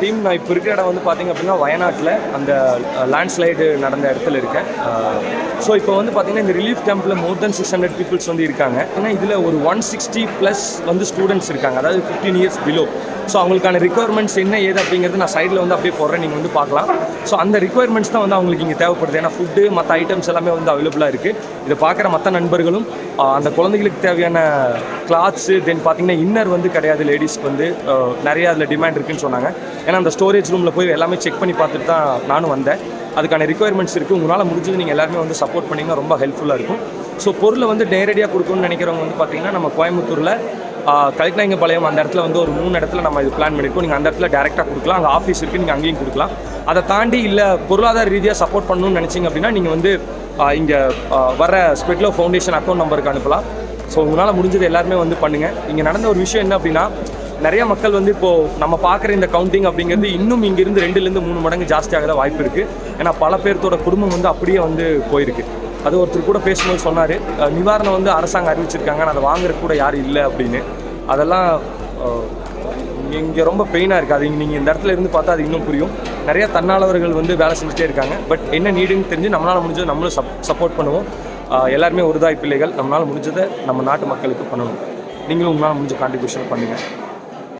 Team நான் இப்போ இருக்கிற இடம் வந்து பார்த்தீங்க அப்படின்னா வயநாட்டில் அந்த லேண்ட்ஸ்லைடு நடந்த இடத்துல இருக்கேன். ஸோ இப்போ வந்து பார்த்தீங்கன்னா இந்த ரிலீஃப் கேம்பில் more than six hundred peoples வந்து இருக்காங்க. ஏன்னா இதில் ஒரு ஒன் சிக்ஸ்டி ப்ளஸ் வந்து ஸ்டூடெண்ட்ஸ் இருக்காங்க. அதாவது ஃபிஃப்டீன் இயர்ஸ் பிலோ ஸோ அவங்களுக்கான ரிக்குவயர்மெண்ட்ஸ் என்ன ஏது அப்படிங்கிறது நான் சைடில் வந்து அப்படியே போடுறேன். நீங்கள் வந்து பார்க்கலாம். ஸோ அந்த ரிக்குவயர்மெண்ட்ஸ் தான் வந்து அவங்களுக்கு இங்கே தேவைப்படுது. ஏன்னா ஃபுட்டு மற்ற ஐட்டம்ஸ் எல்லாமே வந்து அவைலபிளாக இருக்குது இதை பார்க்குற மற்ற நண்பர்களும் அந்த குழந்தைகளுக்கு தேவையான கிளாத்ஸு தென் பார்த்தீங்கன்னா இன்னர் வந்து கிடையாது. லேடிஸ்க்கு வந்து நிறையா அதில் டிமாண்ட் இருக்குன்னு சொன்னாங்க. ஏன்னா அந்த ஸ்டோரேஜ் ரூமில் போய் எல்லாமே செக் பண்ணி பார்த்துட்டு தான் நானும் வந்தேன். அதுக்கான ரிக்குவயர்மெண்ட்ஸ் இருக்குது உங்களால் முடிஞ்சது நீங்கள் எல்லாருமே வந்து சப்போர்ட் பண்ணிங்கன்னா ரொம்ப ஹெல்ப்ஃபுல்லாக இருக்கும். ஸோ பொருளை வந்து நேரடியாக கொடுக்கணும்னு நினைக்கிறவங்க வந்து பார்த்தீங்கன்னா நம்ம கோயம்புத்தூரில் கலிக்கநாயங்கபாளையம் அந்த இடத்துல வந்து ஒரு மூணு இடத்துல நம்ம இது பிளான் பண்ணியிருக்கோம் நீங்கள் அந்த இடத்துல டேரெக்டாக கொடுக்கலாம். அங்கே ஆஃபீஸ் இருக்குது நீங்கள் அங்கேயும் கொடுக்கலாம். அதை தாண்டி இல்லை பொருளாதார ரீதியாக சப்போர்ட் பண்ணணும்னு நினச்சிங்க அப்படின்னா நீங்கள் வந்து இங்கே வர ஸ்பெட்லோ ஃபவுண்டேஷன் அக்கௌண்ட் நம்பருக்கு அனுப்பலாம். ஸோ உங்களால் முடிஞ்சது எல்லாருமே வந்து பண்ணுங்கள் இங்கே நடந்த ஒரு விஷயம் என்ன அப்படின்னா நிறைய மக்கள் வந்து இப்போது நம்ம பார்க்குற இந்த கவுண்டிங் அப்படிங்கிறது இன்னும் இங்கிருந்து ரெண்டுலேருந்து மூணு மடங்கு ஜாஸ்தியாக தான் வாய்ப்பு இருக்குது ஏன்னா பல பேர்த்தோட குடும்பம் வந்து அப்படியே வந்து போயிருக்கு. அது ஒருத்தர் கூட பேசும்போது சொன்னார் நிவாரணம் வந்து அரசாங்கம் அறிவிச்சிருக்காங்க ஆனால் அதை வாங்குற கூட யாரும் இல்லை அப்படின்னு. அதெல்லாம் இங்கே ரொம்ப பெயினாக இருக்குது அது நீங்கள் இந்த இடத்துல இருந்து பார்த்தா அது இன்னும் புரியும். நிறைய தன்னாளவர்கள் வந்து வேலை செஞ்சுட்டே இருக்காங்க. பட் என்ன நீடுன்னு தெரிஞ்சு நம்மளால் முடிஞ்சது நம்மளும் சப் சப்போர்ட் பண்ணுவோம். எல்லாருமே ஒருதாய் பிள்ளைகள். நம்மளால் முடிஞ்சதை நம்ம நாட்டு மக்களுக்கு பண்ணணும். நீங்களும் உங்களால் முடிஞ்ச கான்ட்ரிபியூஷன் பண்ணுங்கள்